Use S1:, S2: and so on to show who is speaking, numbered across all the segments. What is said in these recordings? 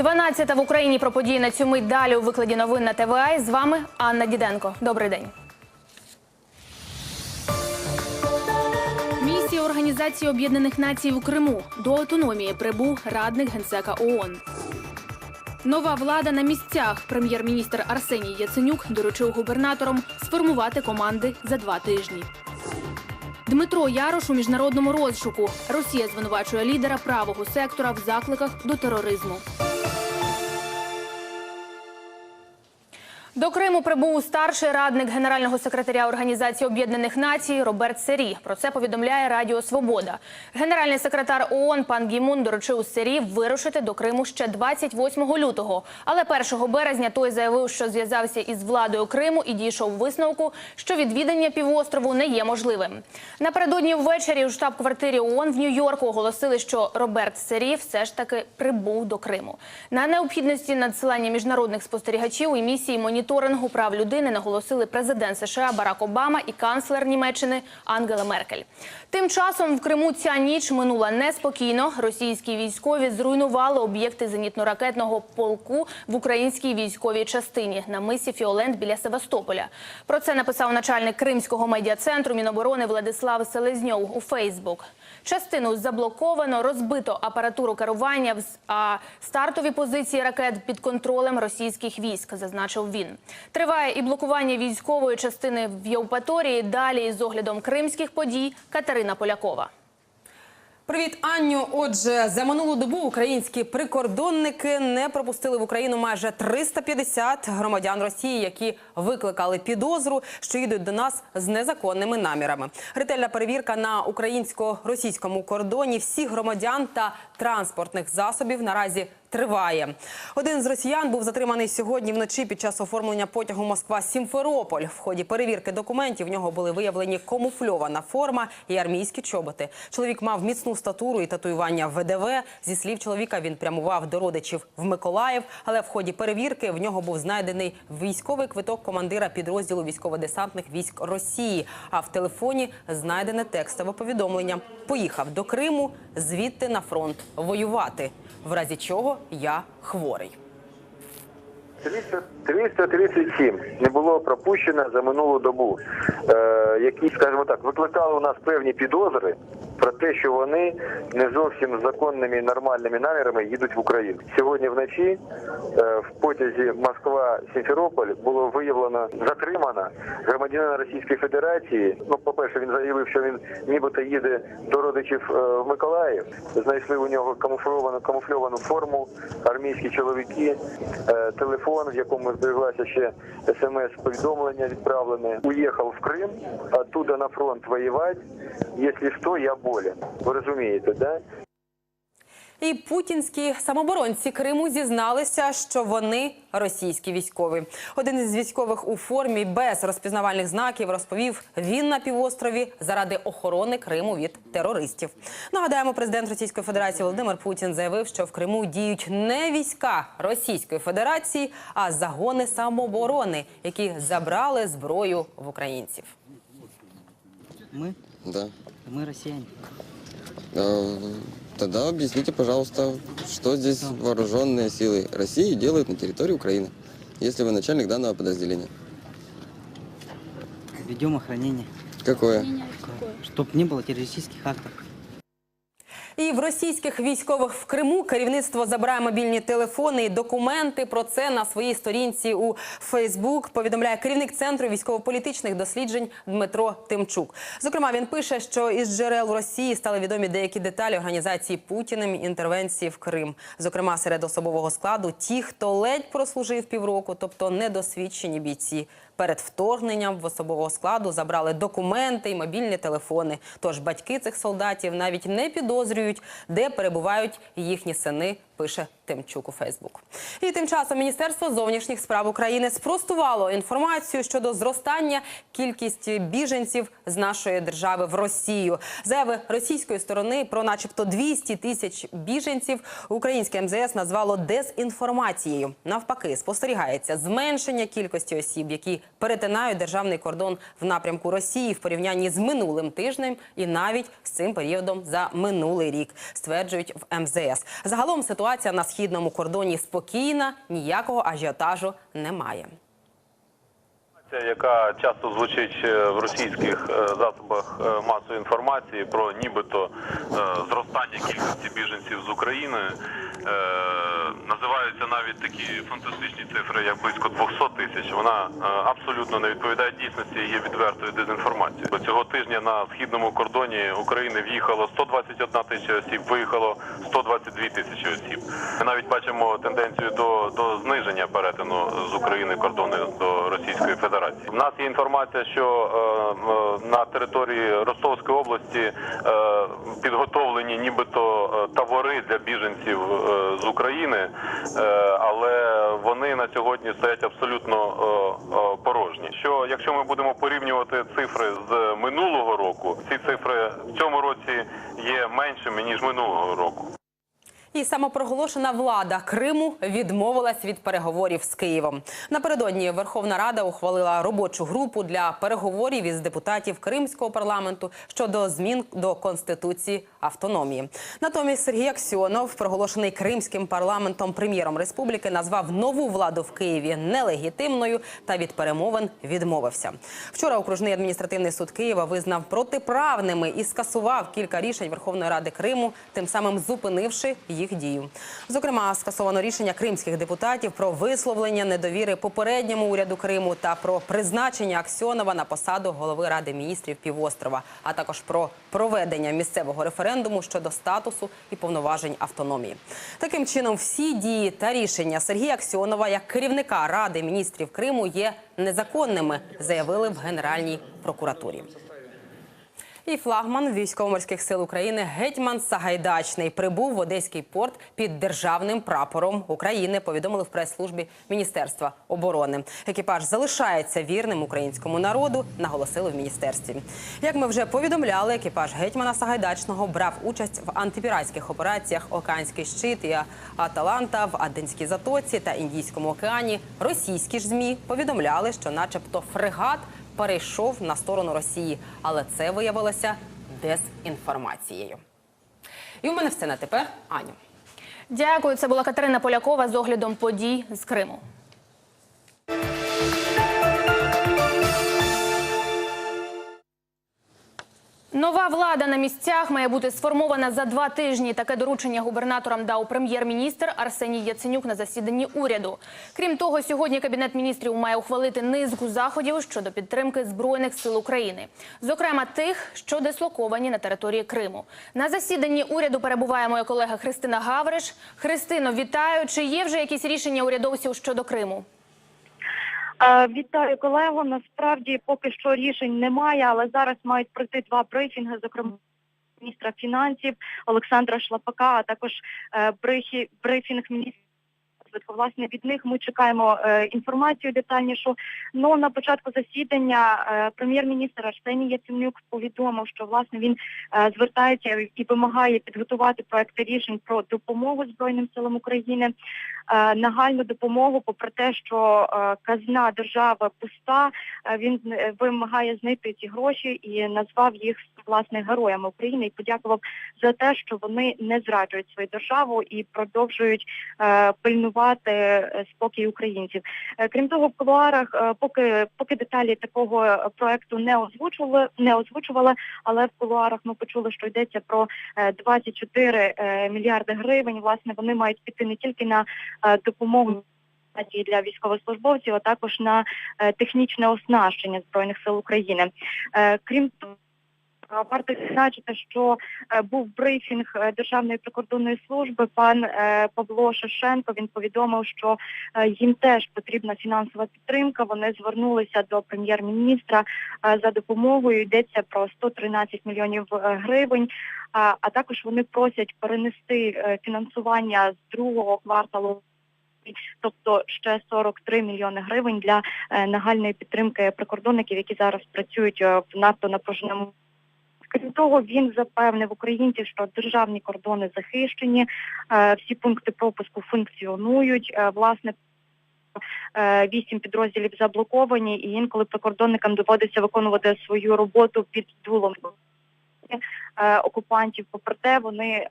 S1: 12 в Україні про події на цю мить далі у викладі новин на ТВА. З вами Анна Діденко. Добрий день. Місія Організації Об'єднаних Націй у Криму до автономії прибув радник генсека ООН. Нова влада на місцях. Прем'єр-міністр Арсеній Яценюк доручив губернаторам сформувати команди за два тижні. Дмитро Ярош у міжнародному розшуку. Росія звинувачує лідера правого сектора в закликах до тероризму. До Криму прибув старший радник генерального секретаря Організації Об'єднаних Націй Роберт Сері. Про це повідомляє Радіо Свобода. Генеральний секретар ООН пан Гімун доручив Сері вирушити до Криму ще 28 лютого. Але 1 березня той заявив, що зв'язався із владою Криму і дійшов висновку, що відвідання півострову не є можливим. Напередодні ввечері у штаб-квартирі ООН в Нью-Йорку оголосили, що Роберт Сері все ж таки прибув до Криму. На необхідності надсилання міжнародних спостерігачів і місії моніторингу прав людини наголосили президент США Барак Обама і канцлер Німеччини Ангела Меркель. Тим часом в Криму ця ніч минула неспокійно. Російські військові зруйнували об'єкти зенітно-ракетного полку в українській військовій частині на мисі Фіолент біля Севастополя. Про це написав начальник Кримського медіа-центру Міноборони Владислав Селезньов у Фейсбук. Частину заблоковано, розбито апаратуру керування, а стартові позиції ракет під контролем російських військ, зазначив він. Триває і блокування військової частини в Євпаторії. Далі з оглядом кримських подій Катерина Полякова.
S2: Привіт, Анню. Отже, за минулу добу українські прикордонники не пропустили в Україну майже 350 громадян Росії, які викликали підозру, що їдуть до нас з незаконними намірами. Ретельна перевірка на українсько-російському кордоні всіх громадян та транспортних засобів наразі триває. Один з росіян був затриманий сьогодні вночі під час оформлення потягу Москва-Сімферополь. В ході перевірки документів в нього були виявлені камуфльована форма і армійські чоботи. Чоловік мав міцну статуру і татуювання ВДВ. Зі слів чоловіка, він прямував до родичів в Миколаїв, але в ході перевірки в нього був знайдений військовий квиток командира підрозділу військово-десантних військ Росії. А в телефоні знайдене текстове повідомлення. Поїхав до Криму, звідти на фронт воювати. В разі чого я хворий.
S3: 337 не було пропущено за минулу добу, е, які, скажімо так, викликали у нас певні підозри про те, що вони не зовсім законними нормальними намірами їдуть в Україну. Сьогодні вночі е, в потязі Москва-Сімферополь було виявлено затримано громадянина Російської Федерації. Ну, по-перше, він заявив, що він нібито їде до родичів е, в Миколаїв. Знайшли у нього камуфльовану камуфльовану форму, армійські чоловіки, е, телефон, в якому збереглася ще смс-повідомлення відправлене. Уїхав в Крим, оттуда на фронт воювати. Якщо що, я болен. Ви розумієте, да?
S2: І путінські самоборонці Криму зізналися, що вони російські військові. Один із військових у формі без розпізнавальних знаків розповів, він на півострові заради охорони Криму від терористів. Нагадаємо, президент Російської Федерації Володимир Путін заявив, що в Криму діють не війська Російської Федерації, а загони самооборони, які забрали зброю в українців.
S4: Мы?
S5: Да.
S4: Мы россияне.
S5: Э, Тогда объясните, пожалуйста, что здесь вооруженные силы России делают на территории Украины, если вы начальник данного подразделения.
S4: Ведем охранение.
S5: Какое?
S4: Чтоб не было террористических актов.
S2: І в російських військових в Криму керівництво забирає мобільні телефони і документи. Про це на своїй сторінці у Фейсбук повідомляє керівник центру військово-політичних досліджень Дмитро Тимчук. Зокрема, він пише, що із джерел Росії стали відомі деякі деталі організації Путіним інтервенції в Крим. Зокрема, серед особового складу ті, хто ледь прослужив півроку, тобто недосвідчені бійці. Перед вторгненням в особового складу забрали документи і мобільні телефони. Тож батьки цих солдатів навіть не підозрюють, де перебувають їхні сини. Пише Тимчук у Фейсбук. І тим часом Міністерство зовнішніх справ України спростувало інформацію щодо зростання кількості біженців з нашої держави в Росію. Заяви російської сторони про, начебто, 200 тисяч біженців українське МЗС назвало дезінформацією. Навпаки, спостерігається зменшення кількості осіб, які перетинають державний кордон в напрямку Росії в порівнянні з минулим тижнем і навіть з цим періодом за минулий рік, стверджують в МЗС. Загалом ситуація на східному кордоні спокійна, ніякого ажіотажу немає.
S6: Яка часто звучить е, в російських е, засобах е, масової інформації про нібито зростання кількості біженців з України. Називаються навіть такі фантастичні цифри, як близько 200 тисяч. Вона абсолютно не відповідає дійсності і є відвертою дезінформацією. Цього тижня на східному кордоні України в'їхало 121 тисяча осіб, виїхало 122 тисячі осіб. Ми навіть бачимо тенденцію до, до зниження перетину з України кордону до Російської Федерації. У нас є інформація, що е, е, на території Ростовської області е, підготовлені нібито табори для біженців з України, але вони на сьогодні стоять абсолютно порожні. Що якщо ми будемо порівнювати цифри з минулого року, ці цифри в цьому році є меншими ніж минулого року.
S2: І самопроголошена влада Криму відмовилась від переговорів з Києвом. Напередодні Верховна Рада ухвалила робочу групу для переговорів із депутатів Кримського парламенту щодо змін до конституції автономії. Натомість Сергій Аксьонов, проголошений Кримським парламентом прем'єром республіки, назвав нову владу в Києві нелегітимною та від перемовин відмовився. Вчора окружний адміністративний суд Києва визнав протиправними і скасував кілька рішень Верховної Ради Криму, тим самим зупинивши їх дію. Зокрема, скасовано рішення кримських депутатів про висловлення недовіри попередньому уряду Криму та про призначення Аксьонова на посаду голови Ради міністрів півострова, а також про проведення місцевого референдуму щодо статусу і повноважень автономії. Таким чином, всі дії та рішення Сергія Аксьонова як керівника Ради міністрів Криму є незаконними, заявили в Генеральній прокуратурі. І флагман військово-морських сил України гетьман Сагайдачний прибув в Одеський порт під державним прапором України. Повідомили в прес-службі Міністерства оборони. Екіпаж залишається вірним українському народу. Наголосили в міністерстві. Як ми вже повідомляли, екіпаж гетьмана Сагайдачного брав участь в антипіратських операціях Океанський щит і Аталанта в Аденській затоці та Індійському океані. Російські ж змі повідомляли, що, начебто, фрегат перейшов на сторону Росії, але це виявилося дезінформацією. І у мене все на тепер, Аню.
S1: Дякую. Це була Катерина Полякова з оглядом подій з Криму. Нова влада на місцях має бути сформована за два тижні. Таке доручення губернаторам дав прем'єр-міністр Арсеній Яценюк на засіданні уряду. Крім того, сьогодні кабінет міністрів має ухвалити низку заходів щодо підтримки збройних сил України, зокрема тих, що дислоковані на території Криму. На засіданні уряду перебуває моя колега Христина Гавриш. Христино, вітаю. Чи є вже якісь рішення урядовців щодо Криму?
S7: Вітаю колего. Насправді поки що рішень немає, але зараз мають пройти два брифінги, зокрема міністра фінансів Олександра Шлапака, а також е, брифінг міністра. Розвитку. Власне, від них ми чекаємо е, інформацію детальнішу. Ну на початку засідання е, прем'єр-міністр Арсеній Яценюк повідомив, що власне він е, звертається і вимагає підготувати проекти рішень про допомогу Збройним силам України, нагальну допомогу, попри те, що казна держави пуста, він вимагає знайти ці гроші і назвав їх власне героями України і подякував за те, що вони не зраджують свою державу і продовжують пильнувати е, спокій українців. Е, Крім того, в кулуарах е, поки поки деталі такого проекту не озвучували, не озвучували, але в кулуарах ми почули, що йдеться про е, 24 е, мільярди гривень. Власне, вони мають піти не тільки на допомогу для військовослужбовців, а також на технічне оснащення збройних сил України. Крім того. Варто відзначити, що е, був брифінг е, Державної прикордонної служби. Пан е, Павло Шишенко він повідомив, що їм теж потрібна фінансова підтримка. Вони звернулися до прем'єр-міністра за допомогою. Йдеться про 113 мільйонів гривень. А, також вони просять перенести фінансування з другого кварталу. Тобто ще 43 мільйони гривень для нагальної підтримки прикордонників, які зараз працюють в надто напруженому. Крім того, він запевнив українців, що державні кордони захищені, е, всі пункти пропуску функціонують. Е, власне, е, вісім підрозділів заблоковані, і інколи прикордонникам доводиться виконувати свою роботу під дулом окупантів. Попри те, вони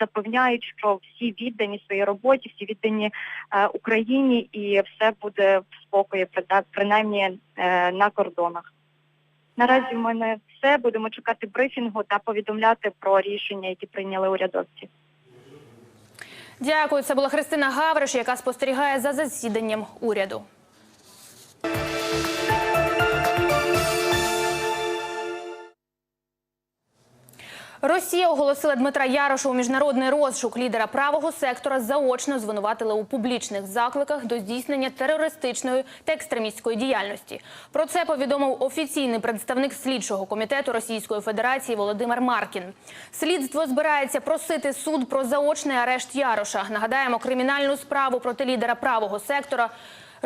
S7: запевняють, що всі віддані своїй роботі, всі віддані Україні, і все буде в спокої, принаймні на кордонах. Наразі в мене все. Будемо чекати брифінгу та повідомляти про рішення, які прийняли урядовці.
S1: Дякую. Це була Христина Гавриш, яка спостерігає за засіданням уряду. Росія оголосила Дмитра Яроша у міжнародний розшук. Лідера правого сектора заочно звинуватили у публічних закликах до здійснення терористичної та екстремістської діяльності. Про це повідомив офіційний представник слідчого комітету Російської Федерації Володимир Маркін. Слідство збирається просити суд про заочний арешт Яроша. Нагадаємо, кримінальну справу проти лідера правого сектора.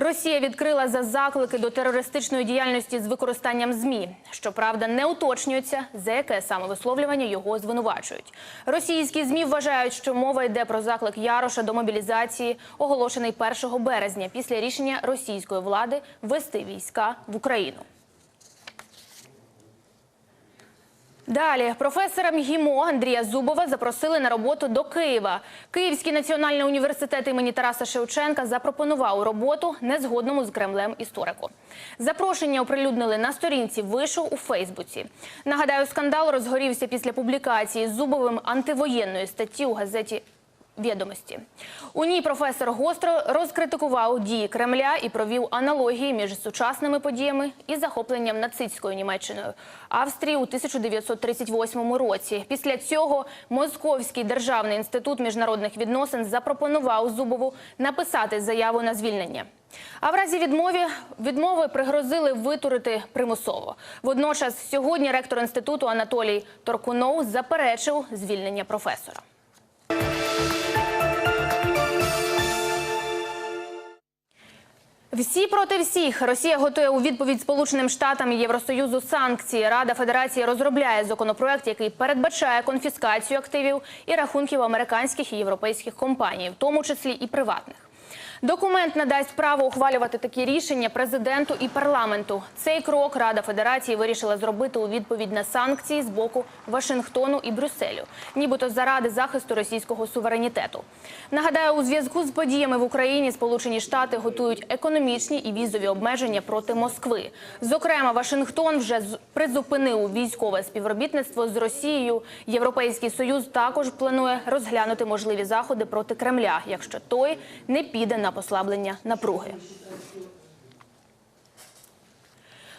S1: Росія відкрила за заклики до терористичної діяльності з використанням змі. Щоправда, не уточнюється, за яке саме висловлювання його звинувачують. Російські змі вважають, що мова йде про заклик Яроша до мобілізації, оголошений 1 березня після рішення російської влади ввести війська в Україну. Далі професора МГІМО Андрія Зубова запросили на роботу до Києва. Київський національний університет імені Тараса Шевченка запропонував роботу незгодному з Кремлем історику. Запрошення оприлюднили на сторінці вишу у Фейсбуці. Нагадаю, скандал розгорівся після публікації Зубовим антивоєнної статті у газеті Відомості у ній професор гостро розкритикував дії Кремля і провів аналогії між сучасними подіями і захопленням нацистською Німеччиною Австрії у 1938 році. Після цього Московський державний інститут міжнародних відносин запропонував Зубову написати заяву на звільнення. А в разі відмови, відмови пригрозили витурити примусово. Водночас сьогодні ректор інституту Анатолій Торкунов заперечив звільнення професора. Всі проти всіх Росія готує у відповідь Сполученим Штатам і Євросоюзу санкції. Рада Федерації розробляє законопроект, який передбачає конфіскацію активів і рахунків американських і європейських компаній, в тому числі і приватних. Документ надасть право ухвалювати такі рішення президенту і парламенту. Цей крок Рада Федерації вирішила зробити у відповідь на санкції з боку Вашингтону і Брюсселю, нібито заради захисту російського суверенітету. Нагадаю, у зв'язку з подіями в Україні Сполучені Штати готують економічні і візові обмеження проти Москви. Зокрема, Вашингтон вже призупинив військове співробітництво з Росією. Європейський союз також планує розглянути можливі заходи проти Кремля, якщо той не піде на послаблення напруги.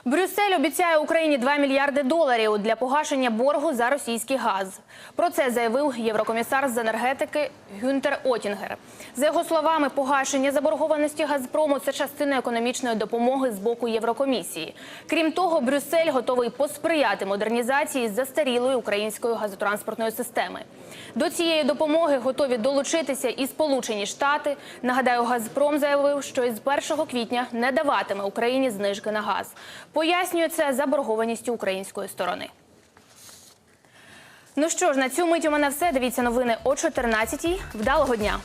S1: Брюссель обіцяє Україні 2 мільярди доларів для погашення боргу за російський газ. Про це заявив єврокомісар з енергетики Гюнтер Отінгер. За його словами, погашення заборгованості Газпрому це частина економічної допомоги з боку Єврокомісії. Крім того, Брюссель готовий посприяти модернізації застарілої української газотранспортної системи. До цієї допомоги готові долучитися і Сполучені Штати. Нагадаю, Газпром заявив, що із 1 квітня не даватиме Україні знижки на газ. Пояснює це заборгованістю української сторони. Ну що ж, на цю мить у мене все. Дивіться новини о 14-й. Вдалого дня.